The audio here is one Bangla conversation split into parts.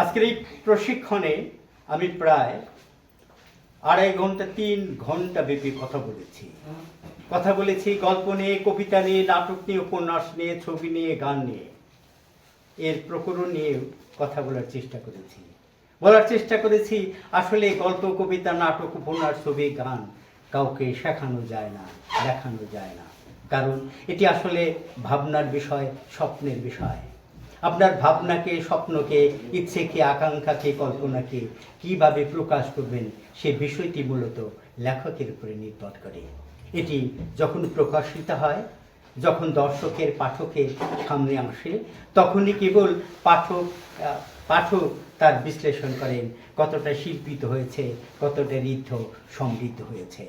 আজকের এই প্রশিক্ষণে আমি প্রায় আড়াই ঘণ্টা, তিন ঘণ্টা ব্যাপী কথা বলেছি। কথা বলেছি, গল্প নিয়ে, কবিতা নিয়ে, নাটক নিয়ে, উপন্যাস নিয়ে, ছবি নিয়ে, গান নিয়ে। এর প্রকরণ নিয়ে কথা বলার চেষ্টা করেছি। বলার চেষ্টা করেছি, আসলে গল্প, কবিতা, নাটক, উপন্যাস, ছবি, গান কাউকে শেখানো যায় না, দেখানো যায় না। কারণ এটি আসলে ভাবনার বিষয়, স্বপ্নের বিষয়। আপনার ভাবনাকে, স্বপ্নকে, ইচ্ছেকে, আকাঙ্ক্ষাকে, কল্পনাকে কীভাবে প্রকাশ করবেন সে বিষয়টি মূলত লেখকের উপরে নির্ভর করে। এটি যখন প্রকাশিত হয়, যখন দর্শকের, পাঠকের সামনে আসে, তখনই কেবল পাঠক পাঠক তার বিশ্লেষণ করেন, কতটা শিল্পিত হয়েছে, কতটা ঋদ্ধ, সমৃদ্ধ হয়েছে।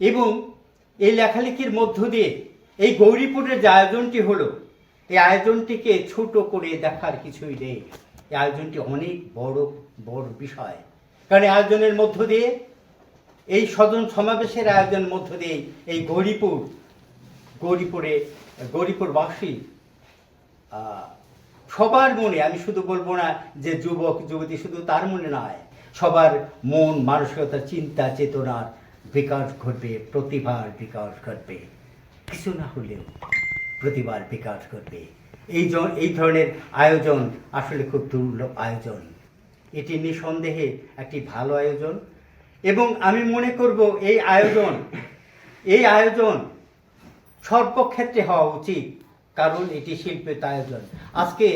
এবং এই লেখালেখির মধ্য দিয়ে এই গৌরীপুরের যে আয়োজনটি হলো এই আয়োজনটিকে ছোট করে দেখার কিছুই নেই। এই আয়োজনটি অনেক বড় বড় বিষয়। কারণ আয়োজনের মধ্য দিয়ে, এই সদন সমাবেশের আয়োজনের মধ্য দিয়ে এই গৌরীপুর, গৌরীপুরে, গৌরীপুরবাসী সবার মনে, আমি শুধু বলব না যে যুবক, যুবতী শুধু তার মনে নয়, সবার মন, মানসিকতা, চিন্তা, চেতনার বিকাশ ঘটবে, প্রতিভার বিকাশ ঘটবে। কিছু না হলেও। প্রতিভার বিকাশ ঘটবে। এই এই ধরনের আয়োজন আসলে খুব দুর্লভ আয়োজন। এটি নিঃসন্দেহে একটি ভালো আয়োজন এবং আমি মনে করব এই আয়োজন এই আয়োজন সর্বক্ষেত্রে হওয়া উচিত, কারণ এটি শিল্পের আয়োজন। আজকে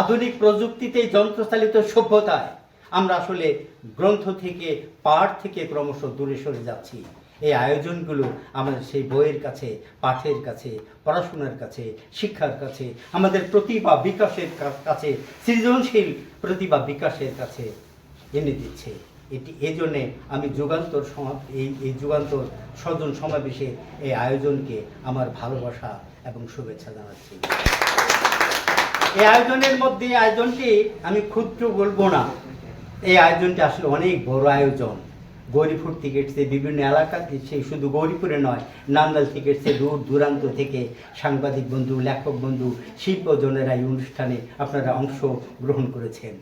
আধুনিক প্রযুক্তিতে যন্ত্রচালিত সভ্যতায় আমরা আসলে গ্রন্থ থেকে পাঠ থেকে ক্রমশ দূরে সরে যাচ্ছি। এই আয়োজনগুলো আমাদের সেই বইয়ের কাছে, পাঠের কাছে, পড়াশোনার কাছে, শিক্ষার কাছে, আমাদের প্রতিভা বিকাশের কাছে, সৃজনশীল প্রতিভা বিকাশের কাছে এনে দিচ্ছে। এটি এই জন্যে আমি যুগান্তর এই এই যুগান্তর স্বজন সমাবেশে এই আয়োজনকে আমার ভালোবাসা এবং শুভেচ্ছা জানাচ্ছি। এই আয়োজনের মধ্যে আয়োজনটি আমি ক্ষুদ্র বলব না। এই আয়োজনটি আসলে অনেক বড় আয়োজন। গৌরীপুর থেকে এসছে বিভিন্ন এলাকাতে সেই শুধু গৌরীপুরে নয়, নান্দাল থেকে এসছে দূর দূরান্ত থেকে সাংবাদিক বন্ধু, লেখক বন্ধু, শিল্পজনেরা এই অনুষ্ঠানে আপনারা অংশ গ্রহণ করেছেন।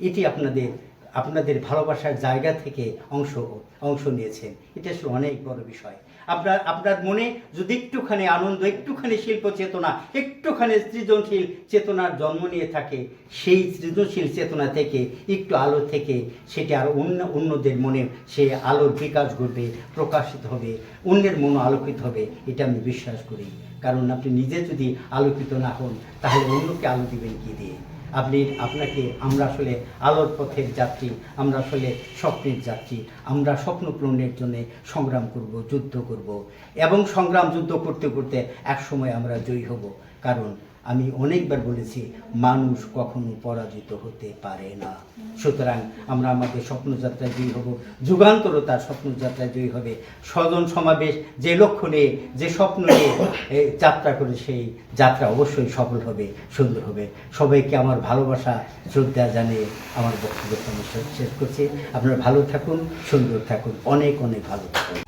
এটি আপনাদের আপনাদের ভালোবাসার জায়গা থেকে অংশ অংশ নিয়েছেন। এটা অনেক বড় বিষয়। আপনার আপনার মনে যদি একটুখানি আনন্দ, একটুখানি শিল্প চেতনা, একটুখানি সৃজনশীল চেতনার জন্ম নিয়ে থাকে, সেই সৃজনশীল চেতনা থেকে, একটু আলো থেকে, সেটি আর অন্য, অন্যদের মনে সে আলোর বিকাশ ঘটবে, প্রকাশিত হবে, অন্যের মন আলোকিত হবে, এটা আমি বিশ্বাস করি। কারণ আপনি নিজে যদি আলোকিত না হন, তাহলে অন্যকে আলো দিবেন কী দিয়ে? আপনি, আপনাকে, আমরা আসলে আলোর পথের যাত্রী, আমরা আসলে স্বপ্নের যাত্রী, আমরা স্বপ্ন পূরণের জন্য সংগ্রাম করব, যুদ্ধ করব। এবং সংগ্রাম, যুদ্ধ করতে করতে একসময় আমরা জয়ী হব। কারণ আমি অনেকবার বলেছি, মানুষ কখনো পরাজিত হতে পারে না। সুতরাং আমরা আমাদের স্বপ্নযাত্রায় জয়ী হব যুগান্তরও তার স্বপ্নযাত্রায় জয়ী হবে। স্বজন সমাবেশ যে লক্ষ্য নিয়ে, যে স্বপ্ন নিয়ে যাত্রা করে সেই যাত্রা অবশ্যই সফল হবে, সুন্দর হবে। সবাইকে আমার ভালোবাসা, শ্রদ্ধা জানিয়ে আমার বক্তব্য শেষ করছি। আপনারা ভালো থাকুন, সুন্দর থাকুন, অনেক অনেক ভালো থাকুন।